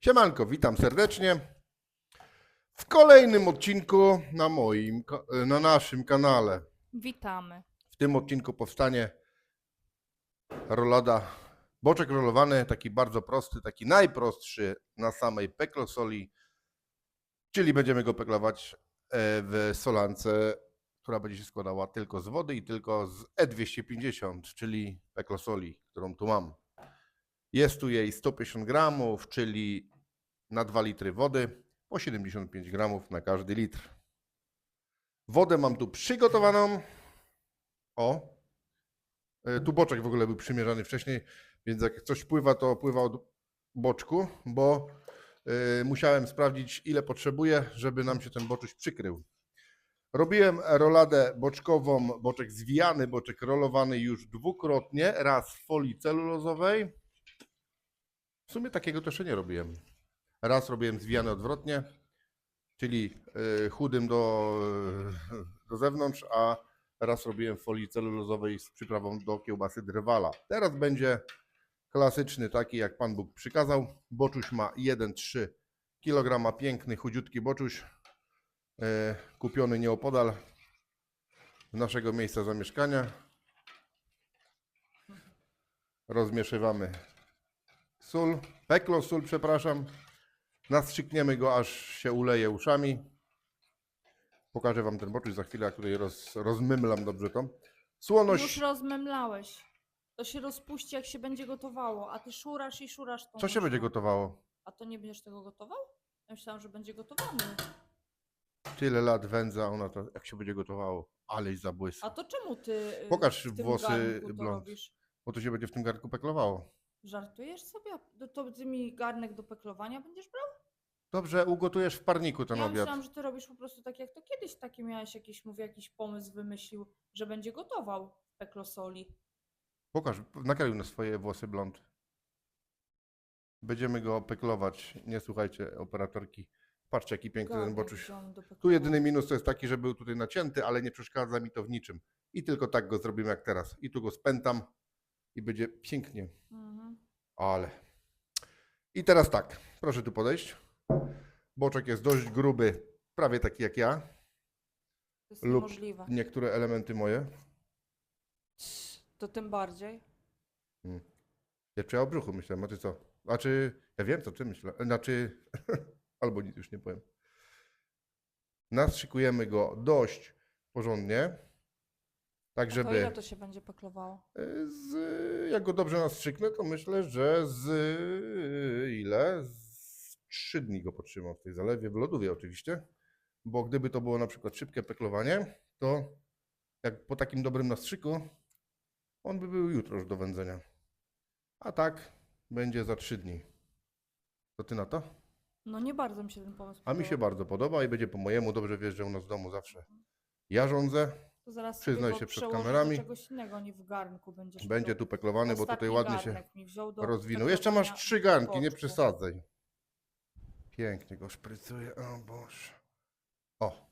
Siemanko, witam serdecznie. W kolejnym odcinku na moim, na naszym kanale. Witamy. W tym odcinku powstanie rolada, boczek rolowany, taki bardzo prosty, taki najprostszy na samej peklosoli, czyli będziemy go peklować e, w solance, która będzie się składała tylko z wody i tylko z E250, czyli peklosoli, którą tu mam. Jest tu jej 150 gramów, czyli na 2 litry wody, po 75 gramów na każdy litr. Wodę mam tu przygotowaną. O. E, Tu boczek w ogóle był przymierzany wcześniej, więc jak coś pływa, to pływa od boczku, bo e, musiałem sprawdzić, ile potrzebuję, żeby nam się ten boczuś przykrył. Robiłem roladę boczkową, boczek zwijany, boczek rolowany już dwukrotnie, raz w folii celulozowej. W sumie takiego też nie robiłem. Raz robiłem zwijany odwrotnie, czyli e, chudym do, do zewnątrz, a raz robiłem w folii celulozowej z przyprawą do kiełbasy drwala. Teraz będzie klasyczny, taki jak Pan Bóg przykazał. Boczuś ma 1,3 kg, piękny, chudziutki boczuś, kupiony nieopodal naszego miejsca zamieszkania. Rozmieszywamy sól, peklo sól, przepraszam. Nastrzykniemy go, aż się uleje uszami. Pokażę Wam ten boczuś za chwilę, jak tutaj roz, rozmymlam dobrze to. Już Słoność. rozmemlałeś. To się rozpuści, jak się będzie gotowało, a ty szurasz i szurasz tą Co się będzie gotowało? A to nie będziesz tego gotował? Ja myślałam, że będzie gotowany. Tyle lat wędza, ona to jak się będzie gotowało. Aleś zabłysł. A to czemu ty y, Pokaż w tym włosy garnku to blond. robisz? Bo to się będzie w tym garnku peklowało. Żartujesz sobie? To, to ty mi garnek do peklowania będziesz brał? Dobrze, ugotujesz w parniku ten ja obiad. myślałam, że ty robisz po prostu tak jak to kiedyś taki miałeś jakiś, mówię, jakiś pomysł wymyślił, że będzie gotował peklosoli. Pokaż, nakrył na swoje włosy blond. Będziemy go peklować. Nie słuchajcie, operatorki. Patrzcie, jaki piękny ten boczuś. Tu jedyny minus to jest taki, że był tutaj nacięty, ale nie przeszkadza mi to w niczym. I tylko tak go zrobimy jak teraz. I tu go spętam i będzie pięknie. Mhm. Ale. I teraz tak, proszę tu podejść. Boczek jest dość gruby, prawie taki jak ja. To jest Lub niemożliwe. niektóre elementy moje. To tym bardziej. Jeszcze ja o brzuchu myślałem, a ty co? Znaczy, ja wiem co ty myślę. Znaczy, albo nic już nie powiem. Nastrzykujemy go dość porządnie. Tak, A to ile żeby. to się będzie peklowało? Z, jak go dobrze nastrzyknę, to myślę, że z ile? Z trzy dni go potrzymam w tej zalewie, w lodówie oczywiście. Bo gdyby to było na przykład szybkie peklowanie, to jak po takim dobrym nastrzyku, on by był jutro już do wędzenia. A tak będzie za trzy dni. To ty na to? No nie bardzo mi się ten pomysł A mi się podoba. bardzo podoba i będzie po mojemu. Dobrze wiesz, że u nas w domu zawsze ja rządzę. To zaraz przyznaj sobie go się przed kamerami. Czegoś innego, nie w garnku będziesz Będzie tu peklowany, bo tutaj ładnie się rozwinął. Jeszcze masz trzy garnki, nie przesadzaj. Pięknie go szprycuje, o Boże. O,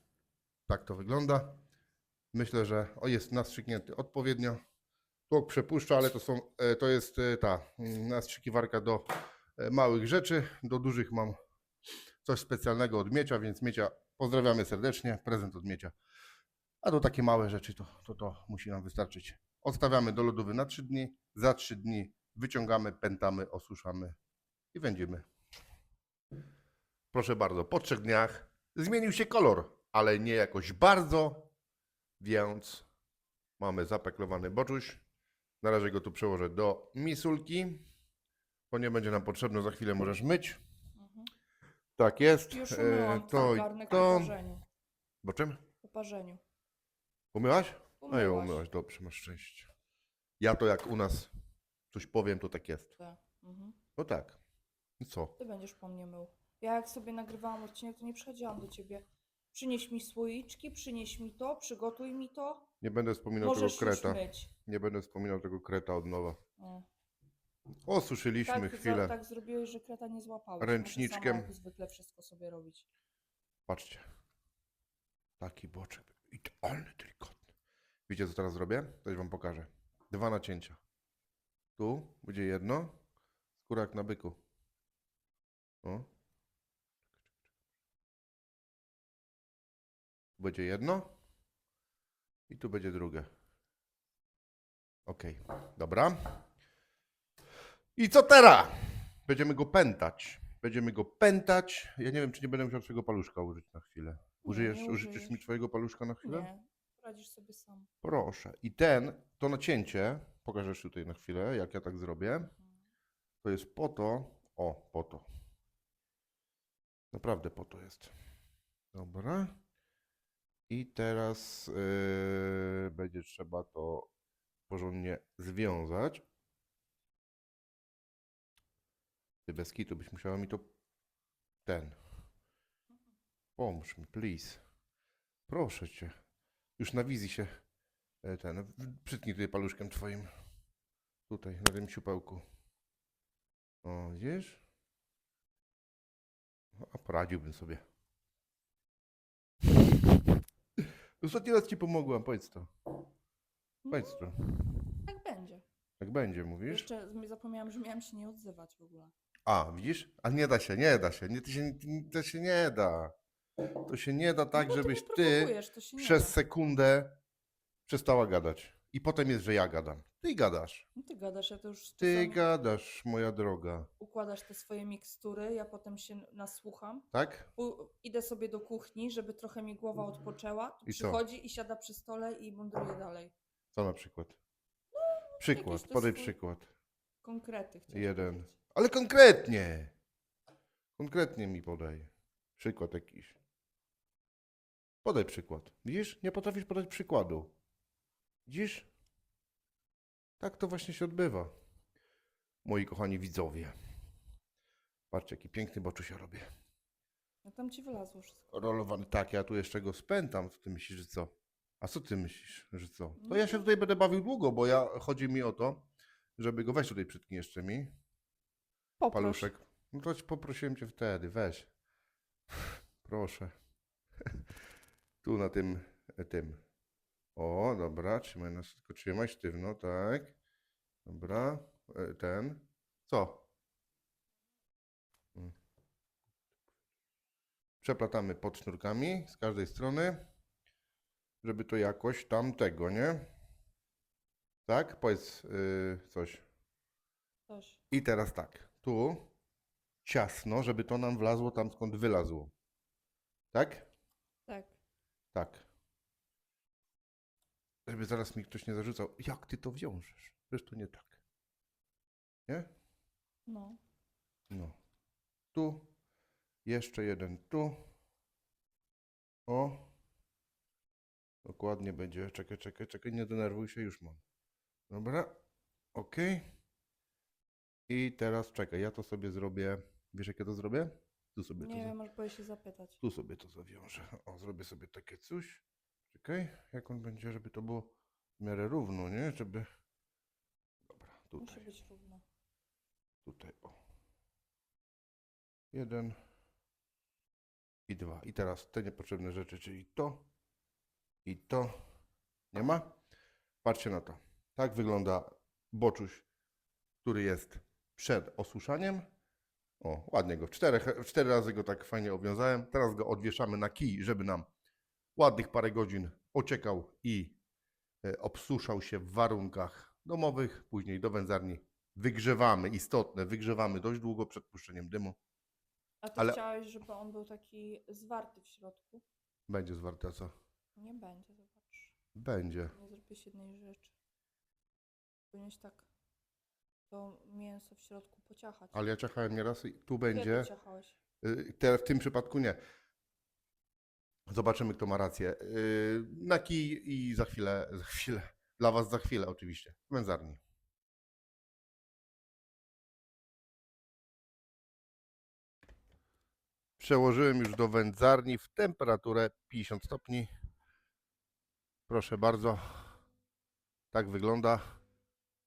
tak to wygląda. Myślę, że o, jest nastrzyknięty odpowiednio. Tłok przepuszcza, ale to, są, e, to jest e, ta mm, nastrzykiwarka do e, małych rzeczy. Do dużych mam coś specjalnego od Miecia, więc Miecia pozdrawiamy serdecznie. Prezent od Miecia. A do takie małe rzeczy to, to, to musi nam wystarczyć. Odstawiamy do lodówy na 3 dni. Za 3 dni wyciągamy, pętamy, osuszamy i wędzimy. Proszę bardzo, po trzech dniach zmienił się kolor, ale nie jakoś bardzo, więc mamy zapeklowany boczuś. Na razie go tu przełożę do misulki. To nie będzie nam potrzebne, za chwilę możesz myć. Tak jest. Już E, umyłam to po to. parzeniu. Bo czym? Po parzeniu. Umyłaś? No i Umyłaś. umyłaś, dobrze, masz szczęście. Ja to jak u nas coś powiem, to tak jest. Tak. Mhm. No tak. I co? Ty będziesz po mnie mył. Ja jak sobie nagrywałam odcinek, to nie przychodziłam do ciebie. Przynieś mi słoiczki, przynieś mi to, przygotuj mi to. Nie będę wspominał Możesz tego już kreta. myć. Nie będę wspominał tego kreta od nowa. O. Osuszyliśmy Tak, chwilę. za, tak zrobiłeś, że kreta nie złapałeś. Ręczniczkiem. Muszę sama zwykle wszystko sobie robić. Patrzcie. Taki boczek. Idealny, delikatny. Wiecie co teraz zrobię? Coś wam pokażę. Dwa nacięcia. Tu będzie jedno. Skóra jak na byku. O. Tu będzie jedno. I tu będzie drugie. Ok, dobra. I co teraz? Będziemy go pętać. Będziemy go pętać. Ja nie wiem, czy nie będę musiał twojego paluszka użyć na chwilę. Użyjesz, nie użyczysz mi użyjesz. twojego paluszka na chwilę? Nie, radzisz sobie sam. Proszę. I ten, to nacięcie, pokażesz tutaj na chwilę, jak ja tak zrobię. To jest po to, o, po to. Naprawdę po to jest. Dobra. I teraz yy, będzie trzeba to porządnie związać. Ty bez kitu byś musiała mi to ten. Pomóż mi, please. Proszę cię. Już na wizji się e, ten. Przytnij tutaj paluszkiem twoim. Tutaj, na tym siupełku. O, widzisz? No, A poradziłbym sobie. Ostatni raz ci pomogłam, powiedz to. Powiedz to. Tak będzie. Tak będzie, mówisz? Jeszcze zapomniałam, że miałam się nie odzywać w ogóle. A, widzisz? A nie da się, nie da się. Nie, to, się, to się nie da. To się nie da tak, no bo żebyś ty, mnie ty prowokujesz, to się nie przez da. sekundę przestała gadać. I potem jest, że ja gadam. Ty gadasz. No ty gadasz, ja to już Ty czasami gadasz, moja droga. układasz te swoje mikstury, ja potem się nasłucham. Tak? U, idę sobie do kuchni, żeby trochę mi głowa odpoczęła. Tu I co? przychodzi i siada przy stole i mądruje dalej. Co na przykład? Przykład, jakieś to podaj swój- przykład. Konkrety chciałam Jeden. powiedzieć. Ale konkretnie. Konkretnie mi podaj. Przykład jakiś. Podaj przykład. Widzisz? Nie potrafisz podać przykładu. Widzisz? Tak to właśnie się odbywa. Moi kochani widzowie. Patrzcie, jaki piękny boczusia robię. No tam ci wylazło wszystko. Rolowany. Tak, ja tu jeszcze go spętam. Co ty myślisz, że co? A co ty myślisz, że co? To No ja się to- tutaj będę bawił długo, bo ja chodzi mi o to, żeby go weź tutaj przytknij jeszcze mi. Poproś. Paluszek. No to ci poprosiłem cię wtedy, weź. Proszę. Tu na tym, tym. O, dobra, trzymaj nas, tylko trzymaj sztywno, tak. Dobra, e, ten. Co? Mm. Przeplatamy pod sznurkami z każdej strony, żeby to jakoś tam tego, nie? Tak? Powiedz yy, coś. Coś. I teraz tak, tu ciasno, żeby to nam wlazło tam skąd wylazło. Tak? Tak. Tak. Żeby zaraz mi ktoś nie zarzucał, jak ty to wiążesz? Przecież to nie tak. Nie? No. No. Tu. Jeszcze jeden tu. O. Dokładnie będzie. Czekaj, czekaj, czekaj. Nie denerwuj się, już mam. Dobra. Ok. I teraz czekaj, ja to sobie zrobię. Wiesz, jak ja to zrobię? Tu sobie to Nie za- wiem, może boję się zapytać. Tu sobie to zawiążę. O, zrobię sobie takie coś. Czekaj, jak on będzie, żeby to było w miarę równo, nie? Żeby. Dobra, Musi tutaj, być równo. tutaj, o. Jeden i dwa. I teraz te niepotrzebne rzeczy, czyli to i to. Nie ma? Patrzcie na to. Tak wygląda boczuś, który jest przed osuszaniem. O, ładnie go. Czterech, cztery razy go tak fajnie obwiązałem. Teraz go odwieszamy na kij, żeby nam ładnych parę godzin ociekał i e, obsuszał się w warunkach domowych. Później do wędzarni wygrzewamy, istotne, wygrzewamy dość długo przed puszczeniem dymu. A ty Ale- chciałeś, żeby on był taki zwarty w środku? Będzie zwarte, a co? Nie będzie, zobacz. Będzie. Nie zrobisz jednej rzeczy. Powinieneś tak to mięso w środku pociachać. Ale ja ciachałem nieraz i tu Kiedy będzie. ciachałeś? Y, w tym przypadku nie. Zobaczymy, kto ma rację. Y, Na kij i za chwilę, za chwilę. Dla Was za chwilę, oczywiście. W wędzarni. Przełożyłem już do wędzarni w temperaturę 50 stopni. Proszę bardzo. Tak wygląda.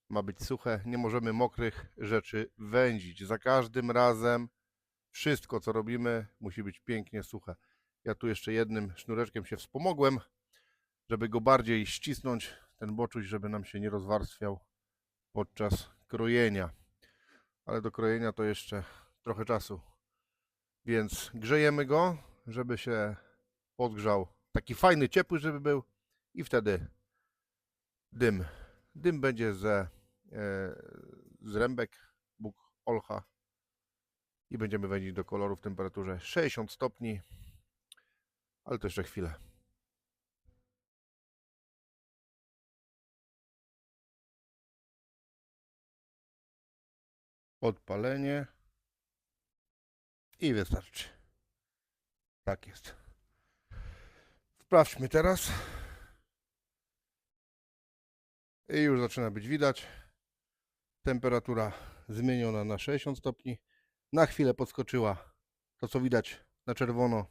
Ma być suche. Nie możemy mokrych rzeczy wędzić. Za każdym razem wszystko, co robimy, musi być pięknie suche. Ja tu jeszcze jednym sznureczkiem się wspomogłem, żeby go bardziej ścisnąć, ten boczuś, żeby nam się nie rozwarstwiał podczas krojenia. Ale do krojenia to jeszcze trochę czasu. Więc grzejemy go, żeby się podgrzał. Taki fajny, ciepły, żeby był. I wtedy dym. Dym będzie ze e, z rębek, Bóg Olcha. I będziemy wędzić do koloru w temperaturze 60 stopni. Ale to jeszcze chwilę. Odpalenie. I wystarczy. Tak jest. Sprawdźmy teraz. I już zaczyna być widać. Temperatura zmieniona na 60 stopni. Na chwilę podskoczyła. To co widać na czerwono.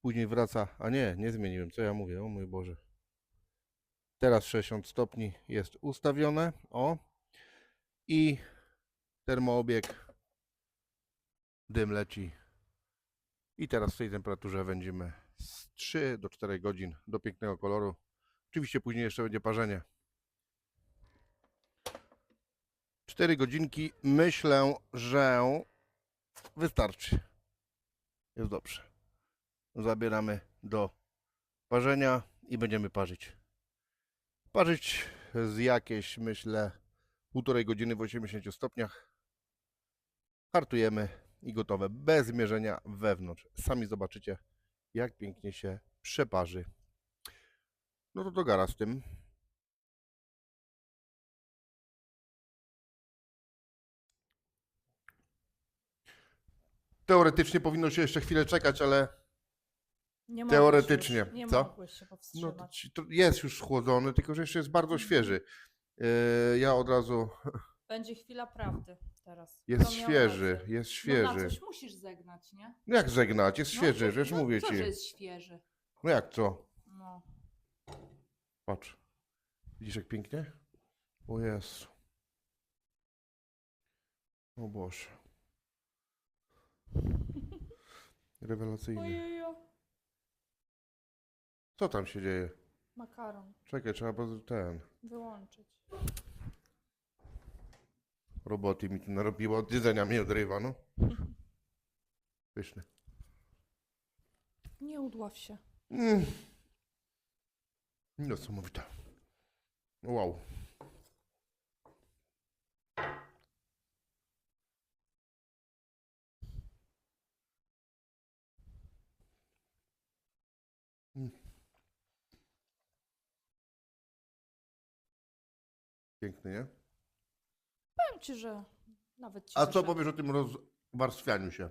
Później wraca. A nie, nie zmieniłem. Co ja mówię? O mój Boże. Teraz 60 stopni jest ustawione. O. I termoobieg. Dym leci. I teraz w tej temperaturze wędzimy z 3 do 4 godzin do pięknego koloru. Oczywiście później jeszcze będzie parzenie. 4 godzinki myślę, że wystarczy. Jest dobrze. Zabieramy do parzenia i będziemy parzyć. Parzyć z jakieś, myślę, półtorej godziny w 80 stopniach. Hartujemy i gotowe, bez mierzenia wewnątrz. Sami zobaczycie, jak pięknie się przeparzy. No to do gara z tym. Teoretycznie powinno się jeszcze chwilę czekać, ale Nie mogłeś Teoretycznie, Już, nie co? mogłeś się no, to powstrzymać. ci- to jest już schłodzony, tylko że jeszcze jest bardzo Mhm. świeży. Yy, Ja od razu. Będzie chwila prawdy teraz. Jest miał świeży, rację? jest No na świeży. coś musisz zegnać, nie? No jak żegnać? Jest No, świeży, to- wiesz, no, mówię co, ci. że jest świeży? No jak co? No. Patrz. Widzisz jak pięknie? O Jezu. O Boże. Rewelacyjny. Ojejo. Co tam się dzieje? Makaron. Czekaj, trzeba ten. Wyłączyć. Roboty mi tu narobiło, od jedzenia mnie odrywa, no. Pyszny. Nie udław się. Mm. Niesamowite. Wow. Piękny, nie? Powiem ci, że nawet ci A co powiesz o tym rozwarstwianiu się?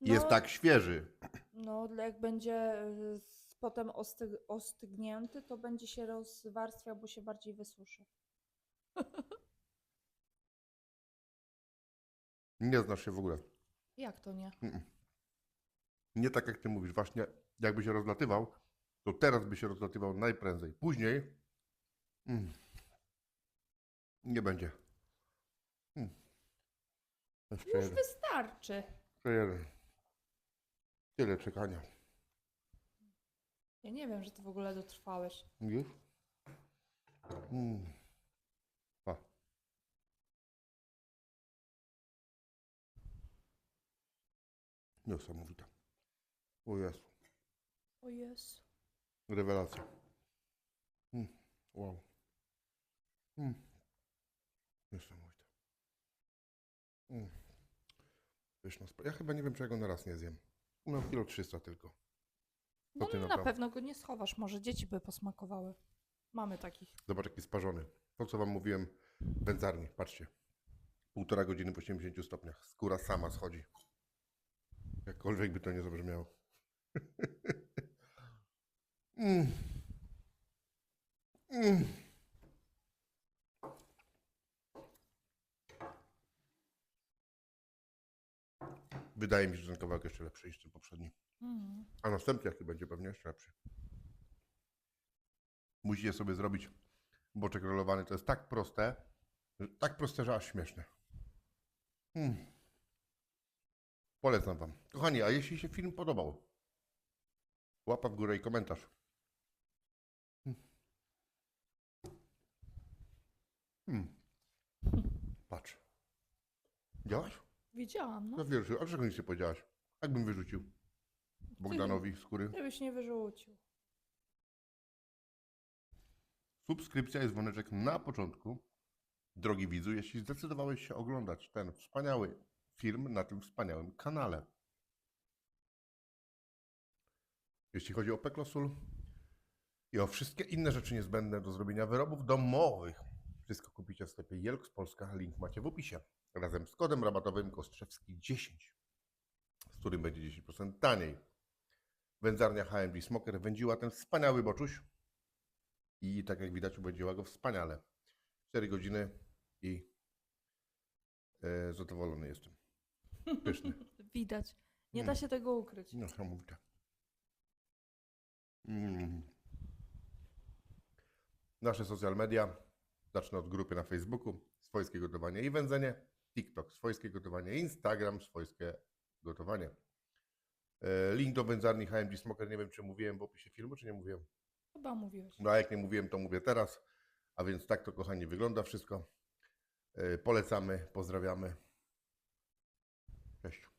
No, Jest tak świeży. No, jak będzie y, potem ostyg, ostygnięty, to będzie się rozwarstwiał, bo się bardziej wysuszy. Nie znasz się w ogóle. Jak to nie? Nie tak jak ty mówisz, właśnie jakby się rozlatywał, to teraz by się rozlatywał najprędzej. Później mm, nie będzie. Mm. Jeszcze Już jeden. wystarczy. Jeszcze jeden. Tyle czekania. Ja nie wiem, że ty w ogóle dotrwałeś. Już? Mm. Pa. Niesamowite. O Jezu. O Jezu. Rewelacja. Mm, wow. Mm. Niesamowite. Mm. Pyszna spra- Ja chyba nie wiem, czy ja go na raz nie zjem. Mam kilo 300 tylko. No ty na pewno go nie schowasz, może dzieci by posmakowały. Mamy takich. Zobacz, jaki sparzony. To, co wam mówiłem w wędzarni. Patrzcie. Półtora godziny po 80 stopniach. Skóra sama schodzi. Jakkolwiek by to nie zabrzmiało. mm. Mm. Wydaje mi się, że ten kawałek jeszcze lepszy niż ten poprzedni. Mm. A następny jaki będzie pewnie jeszcze lepszy. Musicie sobie zrobić boczek rolowany. To jest tak proste, że- tak proste, że aż śmieszne. Mm. Polecam Wam. Kochani, a jeśli się film podobał, łapa w górę i komentarz. Mm. Mm. Patrz. Widziałaś? Widziałam, no. No wierszy. A dlaczego nic nie powiedziałaś? Jakbym wyrzucił Bogdanowi skóry. Ty byś nie wyrzucił. Subskrypcja i dzwoneczek na początku. Drogi widzu, jeśli zdecydowałeś się oglądać ten wspaniały film na tym wspaniałym kanale. Jeśli chodzi o Peklosul i o wszystkie inne rzeczy niezbędne do zrobienia wyrobów domowych, wszystko kupicie w sklepie Jelks Polska. Link macie w opisie. Razem z kodem rabatowym Kostrzewski10, z którym będzie 10% taniej. Wędzarnia HMG Smoker wędziła ten wspaniały boczuś i tak jak widać ubędziła go wspaniale. 4 godziny i e, zadowolony jestem. Pyszny. Widać. Nie da Mm. się tego ukryć. No, niesamowite. Mm. Nasze social media. Zacznę od grupy na Facebooku. Swojskie gotowanie i wędzenie. TikTok, swojskie gotowanie. Instagram, swojskie gotowanie. Link do wędzarni HMG Smoker. Nie wiem, czy mówiłem w opisie filmu, czy nie mówiłem. Chyba mówiłeś. No a jak nie mówiłem, to mówię teraz. A więc tak to, kochani, wygląda wszystko. E, Polecamy, pozdrawiamy. Cześć.